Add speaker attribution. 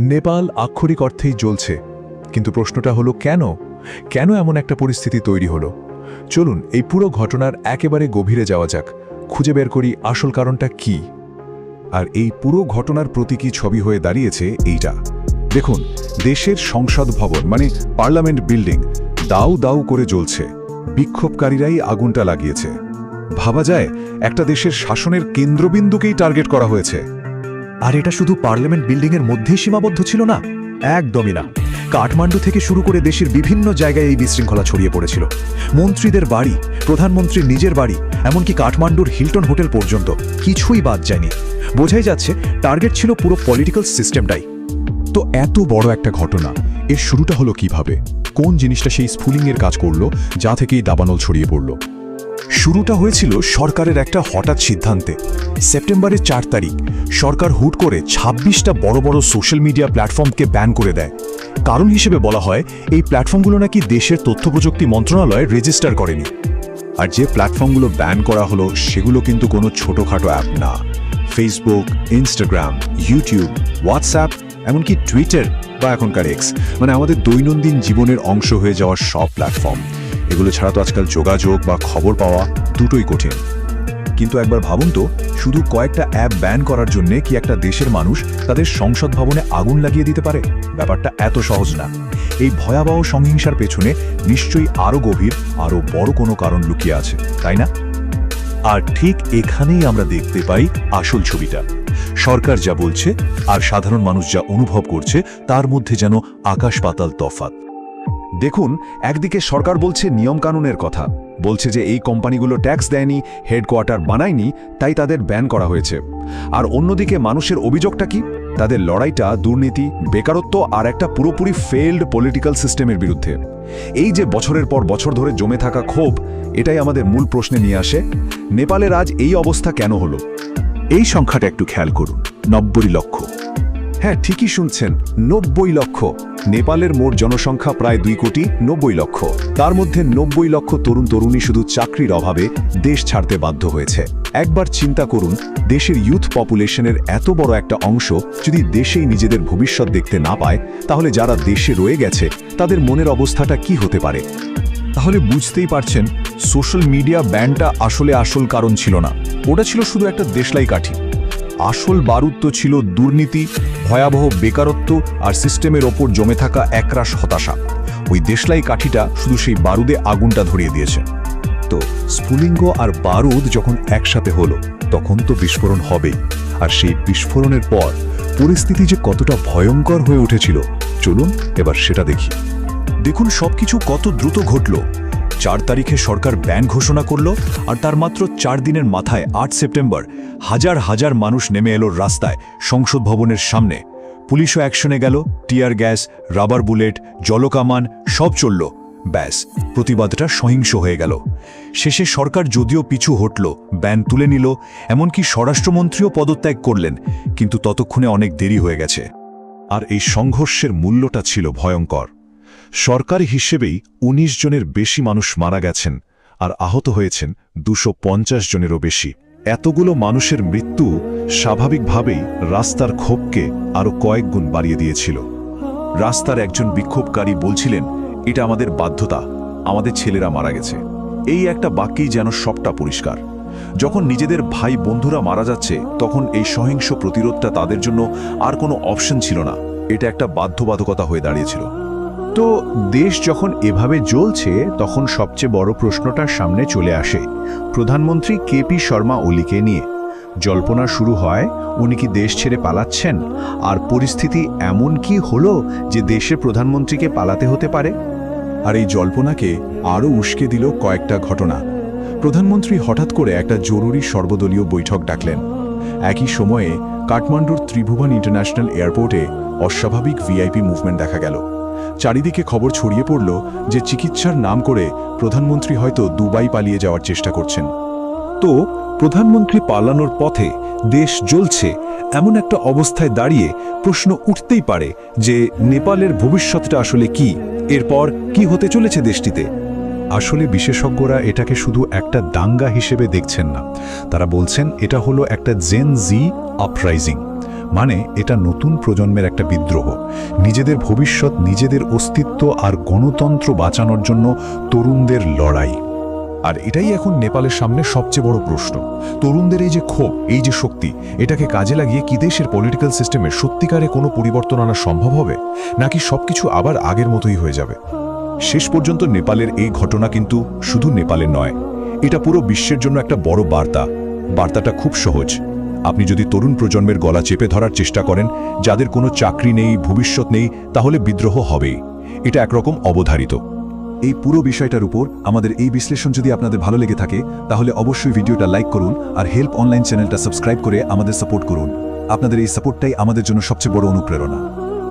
Speaker 1: নেপাল আক্ষরিক অর্থেই জ্বলছে, কিন্তু প্রশ্নটা হলো কেন? কেন এমন একটা পরিস্থিতি তৈরি হলো? চলুন এই পুরো ঘটনার একেবারে গভীরে যাওয়া যাক, খুঁজে বের করি আসল কারণটা কি।
Speaker 2: আর এই পুরো ঘটনার প্রতীকী ছবি হয়ে দাঁড়িয়েছে এইটা। দেখুন, দেশের সংসদ ভবন মানে পার্লামেন্ট বিল্ডিং, দাউ দাউ করে জ্বলছে। বিক্ষোভকারীরাই আগুনটা লাগিয়েছে। ভাবা যায় একটা দেশের শাসনের কেন্দ্রবিন্দুকেই টার্গেট করা হয়েছে।
Speaker 3: আর এটা শুধু পার্লামেন্ট বিল্ডিংয়ের মধ্যেই সীমাবদ্ধ ছিল না, একদমই না। কাঠমান্ডু থেকে শুরু করে দেশের বিভিন্ন জায়গায় এই বিশৃঙ্খলা ছড়িয়ে পড়েছিল। মন্ত্রীদের বাড়ি, প্রধানমন্ত্রীর নিজের বাড়ি, এমনকি কাঠমান্ডুর হিল্টন হোটেল পর্যন্ত কিছুই বাদ যায়নি। বোঝাই যাচ্ছে, টার্গেট ছিল পুরো পলিটিক্যাল সিস্টেমটাই।
Speaker 2: তো এত বড় একটা ঘটনা, এর শুরুটা হলো কীভাবে? কোন জিনিসটা সেই স্ফুলিংয়ের কাজ করল, যা থেকেই দাবানল ছড়িয়ে পড়ল? শুরুটা হয়েছিল সরকারের একটা হঠাৎ সিদ্ধান্তে। সেপ্টেম্বরের চার তারিখ, সরকার হুট করে ২৬টা বড় বড় সোশ্যাল মিডিয়া প্ল্যাটফর্মকে ব্যান করে দেয়। কারণ হিসেবে বলা হয়, এই প্ল্যাটফর্মগুলো নাকি দেশের তথ্য প্রযুক্তি মন্ত্রণালয় রেজিস্টার করেনি। আর যে প্ল্যাটফর্মগুলো ব্যান করা হলো, সেগুলো কিন্তু কোনো ছোটোখাটো অ্যাপ না। ফেসবুক ইনস্টাগ্রাম ইউটিউব হোয়াটসঅ্যাপ এমনকি টুইটার বা এখনকার এক্স মানে আমাদের দৈনন্দিন জীবনের অংশ হয়ে যাওয়ার সব প্ল্যাটফর্ম। এগুলো ছাড়া তো আজকাল যোগাযোগ বা খবর পাওয়া দুটোই কঠিন। কিন্তু একবার ভাবুন তো, শুধু কয়েকটা অ্যাপ ব্যান করার জন্য কি একটা দেশের মানুষ তাদের সংসদ ভবনে আগুন লাগিয়ে দিতে পারে? ব্যাপারটা এত সহজ না। এই ভয়াবহ সংহিংসার পেছনে নিশ্চয়ই আরও গভীর আরও বড় কোনো কারণ লুকিয়ে আছে, তাই না? আর ঠিক এখানেই আমরা দেখতে পাই আসল ছবিটা। সরকার যা বলছে আর সাধারণ মানুষ যা অনুভব করছে তার মধ্যে যেন আকাশ পাতাল তফাত দেখুন একদিকে সরকার বলছে নিয়মকানুনের কথা বলছে যে এই কোম্পানিগুলো ট্যাক্স দেয়নি হেডকোয়ার্টার বানায়নি তাই তাদের ব্যান করা হয়েছে। আর অন্যদিকে মানুষের অভিযোগটা কি? তাদের লড়াইটা দুর্নীতি বেকারত্ব আর একটা পুরোপুরি ফেল্ড পলিটিক্যাল সিস্টেমের বিরুদ্ধে। এই যে বছরের পর বছর ধরে জমে থাকা ক্ষোভ এটাই আমাদের মূল প্রশ্নে নিয়ে আসে নেপালের আজ এই অবস্থা কেন হলো? এই সংখ্যাটা একটু খেয়াল করুন নব্বই লক্ষ। হ্যাঁ ঠিকই শুনছেন নব্বই লক্ষ। নেপালের মোট জনসংখ্যা প্রায় দুই কোটি নব্বই লক্ষ। তার মধ্যে নব্বই লক্ষ তরুণ তরুণী শুধু চাকরির অভাবে দেশ ছাড়তে বাধ্য হয়েছে। একবার চিন্তা করুন, দেশের ইউথ পপুলেশনের এত বড় একটা অংশ যদি দেশেই নিজেদের ভবিষ্যৎ দেখতে না পায়, তাহলে যারা দেশে রয়ে গেছে, তাদের মনের অবস্থাটা কি হতে পারে? তাহলে বুঝতেই পারছেন সোশ্যাল মিডিয়া ব্যানটা আসলে আসল কারণ ছিল না। ওটা ছিল শুধু একটা দেশলাই কাঠি। আসল বারুদ ছিল দুর্নীতি, ভয়াবহ বেকারত্ব আর সিস্টেমের ওপর জমে থাকা একরাশ হতাশা। ওই দেশলাই কাঠিটা শুধু সেই বারুদে আগুনটা ধরিয়ে দিয়েছে। তো স্ফুলিঙ্গ আর বারুদ যখন একসাথে হলো, তখন তো বিস্ফোরণ হবে আর সেই বিস্ফোরণের পর পরিস্থিতি যে কতটা ভয়ঙ্কর হয়ে উঠেছিল, চলুন এবার সেটা দেখি। দেখুন সবকিছু কত দ্রুত ঘটল। চার তারিখে সরকার ব্যান ঘোষণা করল আর তার মাত্র চার দিনের মাথায় আট সেপ্টেম্বর হাজার হাজার মানুষ নেমে এলো রাস্তায় সংসদ ভবনের সামনে। পুলিশও অ্যাকশনে গেল, টিয়ার গ্যাস, রাবার বুলেট, জলকামান, সব চলল। ব্যাস, প্রতিবাদটা সহিংস হয়ে গেল। শেষে সরকার যদিও পিছু হটল, ব্যান তুলে নিল, এমনকি স্বরাষ্ট্রমন্ত্রীও পদত্যাগ করলেন, কিন্তু ততক্ষণে অনেক দেরি হয়ে গেছে। আর এই সংঘর্ষের মূল্যটা ছিল ভয়ঙ্কর। সরকারি হিসেবেই ১৯ জনের বেশি মানুষ মারা গেছেন আর আহত হয়েছেন দুশো জনেরও বেশি। এতগুলো মানুষের মৃত্যু স্বাভাবিকভাবেই রাস্তার ক্ষোভকে আরও কয়েক গুণ বাড়িয়ে দিয়েছিল। রাস্তার একজন বিক্ষোভকারী বলছিলেন, এটা আমাদের বাধ্যতা, আমাদের ছেলেরা মারা গেছে। এই একটা বাক্যেই যেন সবটা পরিষ্কার। যখন নিজেদের ভাই বন্ধুরা মারা যাচ্ছে, তখন এই সহিংস প্রতিরোধটা তাদের জন্য আর কোনো অপশন ছিল না। এটা একটা বাধ্যবাধকতা হয়ে দাঁড়িয়েছিল।
Speaker 4: তো দেশ যখন এভাবে জ্বলছে, তখন সবচেয়ে বড় প্রশ্নটা সামনে চলে আসে, প্রধানমন্ত্রী কেপি শর্মা ওলিকে নিয়ে। জল্পনা শুরু হয়, উনি কি দেশ ছেড়ে পালাচ্ছেন? আর পরিস্থিতি এমন কি হলো যে দেশের প্রধানমন্ত্রীকে পালাতে হতে পারে?
Speaker 2: আর এই জল্পনাকে আরও উস্কে দিল কয়েকটা ঘটনা। প্রধানমন্ত্রী হঠাৎ করে একটা জরুরি সর্বদলীয় বৈঠক ডাকলেন। একই সময়ে কাঠমান্ডুর ত্রিভুবন ইন্টারন্যাশনাল এয়ারপোর্টে অস্বাভাবিক ভিআইপি মুভমেন্ট দেখা গেল। চারিদিকে খবর ছড়িয়ে পড়ল যে চিকিৎসার নাম করে প্রধানমন্ত্রী হয়তো দুবাই পালিয়ে যাওয়ার চেষ্টা করছেন। তো প্রধানমন্ত্রী পালানোর পথে দেশ জ্বলছে এমন একটা অবস্থায় দাঁড়িয়ে প্রশ্ন উঠতেই পারে যে নেপালের ভবিষ্যৎটা আসলে কি, এরপর কি হতে চলেছে দেশটিতে। আসলে বিশেষজ্ঞরা এটাকে শুধু একটা দাঙ্গা হিসেবে দেখছেন না। তারা বলছেন এটা হলো একটা জেন জি আপরাইজিং
Speaker 4: মানে এটা নতুন প্রজন্মের একটা বিদ্রোহ। নিজেদের ভবিষ্যৎ, নিজেদের অস্তিত্ব আর গণতন্ত্র বাঁচানোর জন্য তরুণদের লড়াই।
Speaker 1: আর এটাই এখন নেপালের সামনে সবচেয়ে বড় প্রশ্ন। তরুণদের এই যে ক্ষোভ, এই যে শক্তি, এটাকে কাজে লাগিয়ে কি দেশের পলিটিক্যাল সিস্টেমে সত্যিকারে কোনো পরিবর্তন আনা সম্ভব হবে? নাকি সবকিছু আবার আগের মতোই হয়ে যাবে?
Speaker 2: শেষ পর্যন্ত নেপালের এই ঘটনা কিন্তু শুধু নেপালের নয়, এটা পুরো বিশ্বের জন্য একটা বড় বার্তা। বার্তাটা খুব সহজ। আপনি যদি তরুণ প্রজন্মের গলা চেপে ধরার চেষ্টা করেন, যাদের কোনো চাকরি নেই, ভবিষ্যৎ নেই, তাহলে বিদ্রোহ হবে। এটা একরকম অবধারিত।
Speaker 1: এই পুরো বিষয়টার উপর আমাদের এই বিশ্লেষণ যদি আপনাদের ভালো লেগে থাকে, তাহলে অবশ্যই ভিডিওটা লাইক করুন আর হেল্প অনলাইন চ্যানেলটা সাবস্ক্রাইব করে আমাদের সাপোর্ট করুন। আপনাদের এই সাপোর্টটাই আমাদের জন্য সবচেয়ে বড় অনুপ্রেরণা।